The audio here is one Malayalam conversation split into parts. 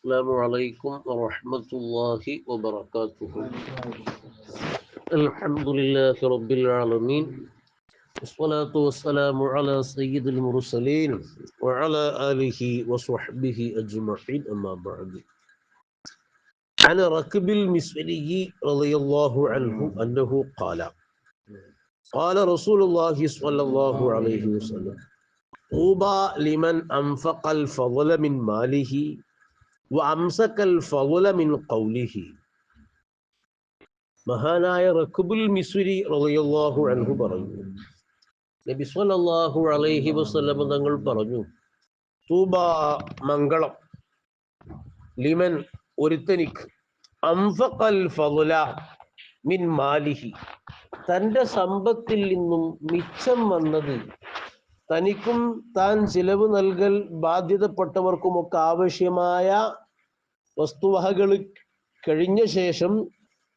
السلام عليكم ورحمة الله وبركاته. الحمد لله رب العالمين والصلاة والسلام على سيد المرسلين وعلى آله وصحبه أجمعين أما بعد. عن ركب المسوري رضي الله عنه أنه قال قال رسول الله صلى الله عليه وسلم طوبى لمن أنفق الفضل من ماله വംസക്കൽ ഫൗലമിൻ കൗലിഹി മഹാനായ റഖുബുൽ മിസ്വരി റളിയല്ലാഹു അൻഹു പറഞ്ഞു. നബി സല്ലല്ലാഹു അലൈഹി വസല്ലം തങ്ങൾ പറഞ്ഞു തൂബ മംഗളം ലിമൻ ഒരുത്തനിക്ക് അംഫഖൽ ഫളല മിൻ മാലിഹി. തന്റെ സമ്പത്തിൽ നിന്നും മിച്ചം വന്നത് തനിക്കും താൻ ചിലവ് നൽകൽ ബാധ്യതപ്പെട്ടവർക്കുമൊക്കെ ആവശ്യമായ വസ്തുവകകൾ കഴിഞ്ഞ ശേഷം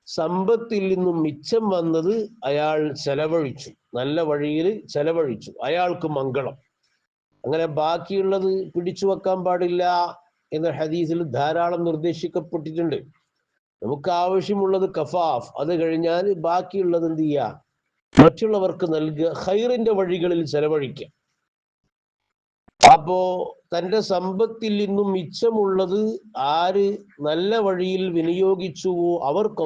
സമ്പത്തിൽ നിന്നും മിച്ചം വന്നത് അയാൾ ചെലവഴിച്ചു. നല്ല വഴിയിൽ ചെലവഴിച്ചു. അയാൾക്ക് മംഗളം. അങ്ങനെ ബാക്കിയുള്ളത് പിടിച്ചു വെക്കാൻ പാടില്ല എന്ന ഹദീസിൽ ധാരാളം നിർദ്ദേശിക്കപ്പെട്ടിട്ടുണ്ട്. നമുക്ക് ആവശ്യമുള്ളത് കഫാഫ്. അത് കഴിഞ്ഞാൽ ബാക്കിയുള്ളത് എന്ത് ചെയ്യുക മറ്റുള്ളവർക്ക് നൽകുക. ഹൈറിന്റെ വഴികളിൽ ചെലവഴിക്കുക. അപ്പോ തന്റെ സമ്പത്തിൽ നിന്നും മിച്ചമുള്ളത് ആര് നല്ല വഴിയിൽ വിനിയോഗിച്ചുവോ അവർക്ക്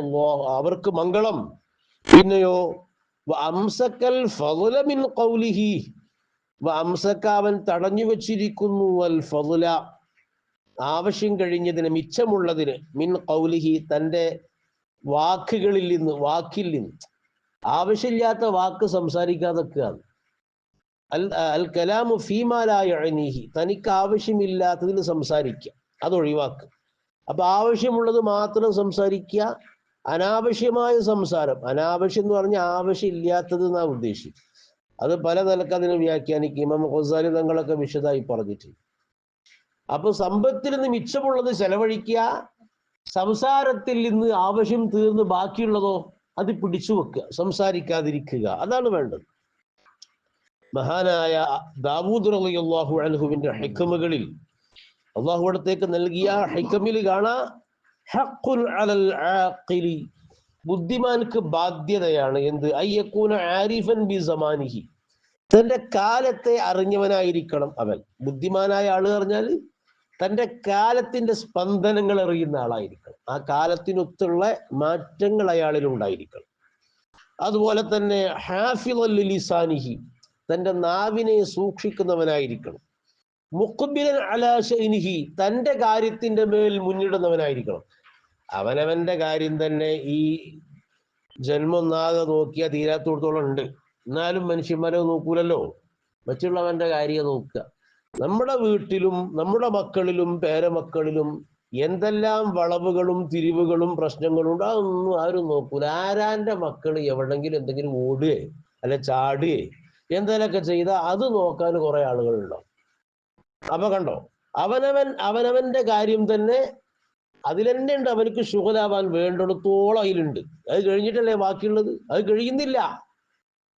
അവർക്ക് മംഗളം. പിന്നെയോ അംസക്കൽ ഫതുലമിൻ കൗലിഹി അംസക്ക അവൻ തടഞ്ഞു വച്ചിരിക്കുന്നു അൽ ഫതുല ആവശ്യം കഴിഞ്ഞതിന് മിച്ചമുള്ളതിന് മിൻ കൗലിഹി തന്റെ വാക്കുകളിൽ നിന്ന് വാക്കിൽ നിന്ന്. ആവശ്യമില്ലാത്ത വാക്ക് സംസാരിക്കാതൊക്കെയാണ് അൽ അൽ കലാമു ഫീമാലായ അണീഹി തനിക്ക് ആവശ്യമില്ലാത്തതിൽ സംസാരിക്കുക. അത് ഒഴിവാക്കുക. അപ്പൊ ആവശ്യമുള്ളത് മാത്രം സംസാരിക്കുക. അനാവശ്യമായ സംസാരം. അനാവശ്യം എന്ന് പറഞ്ഞാൽ ആവശ്യമില്ലാത്തത് എന്നാ ഉദ്ദേശിക്കും അത് പല നിലയ്ക്ക് അതിനെ വ്യാഖ്യാനിക്കും. ഇമാം ഖസാലി തങ്ങളൊക്കെ വിശദമായി പറഞ്ഞിട്ടുണ്ട്. അപ്പൊ സമ്പത്തിൽ നിന്ന് മിച്ചമുള്ളത് ചെലവഴിക്കുക. സംസാരത്തിൽ നിന്ന് ആവശ്യം തീർന്ന് ബാക്കിയുള്ളതോ അത് പിടിച്ചു വെക്കുക. സംസാരിക്കാതിരിക്കുക. അതാണ് വേണ്ടത്. മഹാനായ ദാവൂദ് റളിയല്ലാഹു അൻഹുവിന്റെ ഹൈക്കമുകളിൽ അള്ളാഹു അടുത്തേക്ക് നൽകിയ ഹൈക്കമിൽ കാണാ ഹഖുൻ അലൽ ആഖിലി. ബുദ്ധിമാൻക്ക് ബാധ്യതയാണ് എന്ത്? അയ്യക്കൂന ആരിഫൻ ബി സമാനിഹി. തന്റെ കാലത്തെ അറിഞ്ഞവനായിരിക്കണം അവൻ. ബുദ്ധിമാനായ ആൾ പറഞ്ഞാൽ തന്റെ കാലത്തിന്റെ സ്പന്ദനങ്ങൾ അറിയുന്ന ആളായിരിക്കണം. ആ കാലത്തിനൊത്തുള്ള മാറ്റങ്ങൾ അയാളിൽ ഉണ്ടായിരിക്കണം അതുപോലെ തന്നെ ഹാഫിൾ ലിസാനിഹി തന്റെ നാവിനെ സൂക്ഷിക്കുന്നവനായിരിക്കണം. മുക്കുബിലൻ അലാശൈനിഹി തന്റെ കാര്യത്തിന്റെ മേൽ മുന്നിടുന്നവനായിരിക്കണം. അവനവന്റെ കാര്യം തന്നെ ഈ ജന്മം നാകെ നോക്കിയാൽ തീരാത്തോടത്തോളം ഉണ്ട്. എന്നാലും മനുഷ്യന്മാരെ നോക്കൂലല്ലോ. മറ്റുള്ളവന്റെ കാര്യം നോക്കുക. നമ്മുടെ വീട്ടിലും നമ്മുടെ മക്കളിലും പേരമക്കളിലും എന്തെല്ലാം വളവുകളും തിരിവുകളും പ്രശ്നങ്ങളും ഉണ്ട് അതൊന്നും ആരും നോക്കൂല. ആരാന്റെ മക്കൾ എവിടെങ്കിലും എന്തെങ്കിലും ഓടുകയെ അല്ലെ ചാടുകയെ എന്തെങ്കിലുമൊക്കെ ചെയ്ത അത് നോക്കാൻ കുറെ ആളുകളുണ്ടാവും അപ്പൊ കണ്ടോ അവനവൻ അവനവന്റെ കാര്യം തന്നെ അതിൽ തന്നെ ഉണ്ട് അവനക്ക് ശുഖലാവാൻ വേണ്ടിടത്തോളം അതിലുണ്ട്. അത് കഴിഞ്ഞിട്ടല്ലേ ബാക്കിയുള്ളത്? അത് കഴിയുന്നില്ല.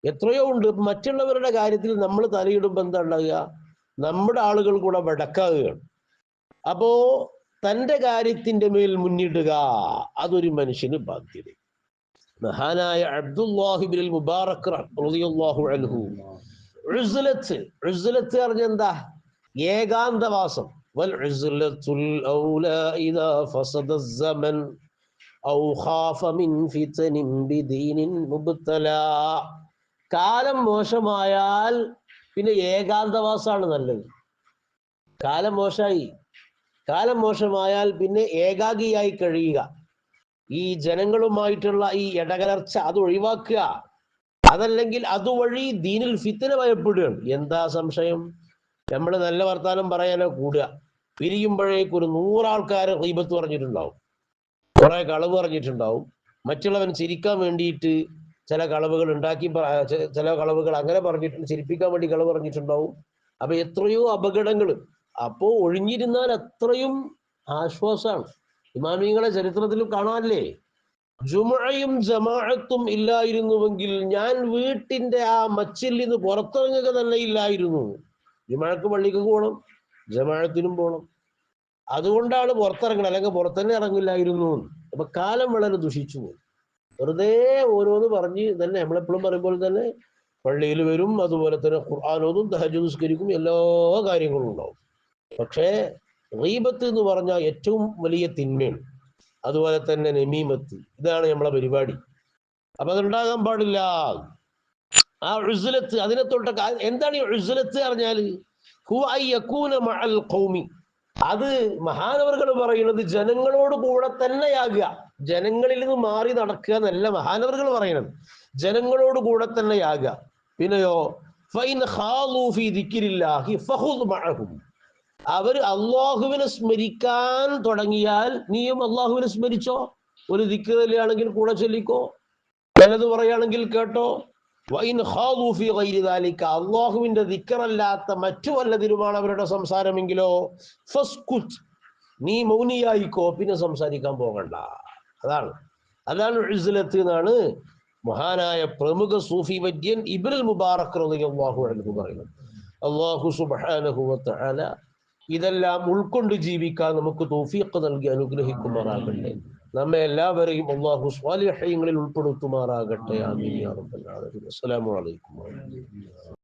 എത്രയോ ഉണ്ട്. മറ്റുള്ളവരുടെ കാര്യത്തിൽ നമ്മൾ തലയിടുമ്പോൾ എന്താ ഉണ്ടാകുക നമ്മുടെ ആളുകൾ കൂടെ വടക്കാകുകയാണ് അപ്പോ തന്റെ കാര്യത്തിന്റെ മേൽ മുന്നിടുക അതൊരു മനുഷ്യന് ബാധ്യത മഹാനായ അബ്ദുല്ലാഹിബിൻ മുബാറക് റളിയല്ലാഹു അൻഹു ഉസ്ലത്ത് ഉസ്ലത്ത് പറഞ്ഞ എന്താ ഏകാന്തവാസം വൽ ഉസ്ലത്തുൽ ഔലാ ഇദാ ഫസദ الزمن ഔ ഖാഫ മിൻ ഫിതനിൻ ബിദീനിൻ മുബ്തലാ കാലം മോശമായാൽ പിന്നെ ഏകാന്തവാസമാണ് നല്ലത് കാലം മോശമായി കാലം മോശമായാൽ പിന്നെ ഏകാഗിയായി കഴിയുക ഈ ജനങ്ങളുമായിട്ടുള്ള ഈ ഇടകലർച്ച അത് ഒഴിവാക്കുക. അതല്ലെങ്കിൽ അതുവഴി ദീനിൽ ഫിത്തന ഭയപ്പെടുകയാണ്. എന്താ സംശയം? നമ്മൾ നല്ല വർത്താനം പറയാനോ കൂടുക. പിരിയുമ്പോഴേക്ക് ഒരു നൂറാൾക്കാർ റീബത്ത് പറഞ്ഞിട്ടുണ്ടാവും. കുറെ കളവ് പറഞ്ഞിട്ടുണ്ടാവും. മറ്റുള്ളവൻ ചിരിക്കാൻ വേണ്ടിയിട്ട് ചില കളവുകൾ ഉണ്ടാക്കി ചില കളവുകൾ അങ്ങനെ പറഞ്ഞിട്ടുണ്ട് ചിരിപ്പിക്കാൻ വേണ്ടി കളവ് പറഞ്ഞിട്ടുണ്ടാവും. അപ്പൊ എത്രയോ അപകടങ്ങൾ. അപ്പോ ഒഴിഞ്ഞിരുന്നാൽ അത്രയും ആശ്വാസമാണ്. ഇമാമിങ്ങളെ ചരിത്രത്തിലും കാണാനല്ലേ? ജുമയും ജമാഅത്തും ഇല്ലായിരുന്നുവെങ്കിൽ ഞാൻ വീട്ടിന്റെ ആ മച്ചിൽ നിന്ന് പുറത്തിറങ്ങുക തന്നെ ഇല്ലായിരുന്നു. ജുമഴക്ക് പള്ളിക്ക് പോകണം ജമാഅത്തിനും പോകണം അതുകൊണ്ടാണ് പുറത്തിറങ്ങണം അല്ലെങ്കിൽ പുറത്തന്നെ ഇറങ്ങില്ലായിരുന്നു. അപ്പൊ കാലം വളരെ ദുഷിച്ചു പോയി. വെറുതെ ഓരോന്ന് പറഞ്ഞ് തന്നെ നമ്മളെപ്പോഴും പറയുമ്പോൾ തന്നെ പള്ളിയിൽ വരും അതുപോലെ തന്നെ ഖുർആാനോതും തഹജ് നിസ്കരിക്കും എല്ലാ കാര്യങ്ങളും ഉണ്ടാവും. പക്ഷേ റീബത്ത് എന്ന് പറഞ്ഞാൽ ഏറ്റവും വലിയ തിന്മയാണ്. അതുപോലെ തന്നെ നമീമത്ത്. ഇതാണ് നമ്മളെ പരിപാടി. അപ്പൊ അതുണ്ടാകാൻ പാടില്ല. ആ ഉസുലത്ത് അതിനെ തൊട്ട എന്താണ് ഈ ഉസുലത്ത് പറഞ്ഞാൽ ഖൗമി. അത് മഹാനവറുകൾ പറയുന്നത് ജനങ്ങളോട് കൂടെ തന്നെയാകുക. ജനങ്ങളിൽ നിന്ന് മാറി നടക്കുക എന്നല്ല മഹാനവർകൾ പറയുന്നത്. ജനങ്ങളോട് കൂടെ തന്നെയാകുക. പിന്നെയോ ഫൈൻ ഖാലൂ ഫീ ദിക്രില്ലാഹി ഫഖുദ് മഅഹും. അവർ അള്ളാഹുവിനെ സ്മരിക്കാൻ തുടങ്ങിയാൽ നീയും അള്ളാഹുവിനെ സ്മരിച്ചോ? ഒരു ദിക്കറിലാണെങ്കിൽ കൂടെ ചൊല്ലിക്കോ? നല്ലത് പറയുകയാണെങ്കിൽ കേട്ടോ? അള്ളാഹുവിന്റെ ദിക്കറല്ലാത്ത മറ്റു വല്ലതിലുമാണ് അവരുടെ സംസാരമെങ്കിലോ? നീ മൗനിയായിക്കോ പിന്നെ സംസാരിക്കാൻ പോകണ്ട. അതാണ്. അതാണ് ഉസ്ലത്ത് എന്നാണ് മഹാനായ പ്രമുഖ സൂഫി വൈദ്യൻ ഇബ്രൽ മുബാറക് റളിയല്ലാഹു അൻഹു പറയുന്നത്. അള്ളാഹു സുബ്ഹാനഹു വതആല ഇതെല്ലാം ഉൾക്കൊണ്ട് ജീവിക്കാൻ നമുക്ക് തൗഫീഖ് നൽകി അനുഗ്രഹിക്കുമാറാകട്ടെ. നമ്മെ എല്ലാവരെയും അള്ളാഹു സ്വാലിഹ്യങ്ങളിൽ ഉൾപ്പെടുത്തുമാറാകട്ടെ. ആമീൻ അസ്സലാമു അലൈക്കും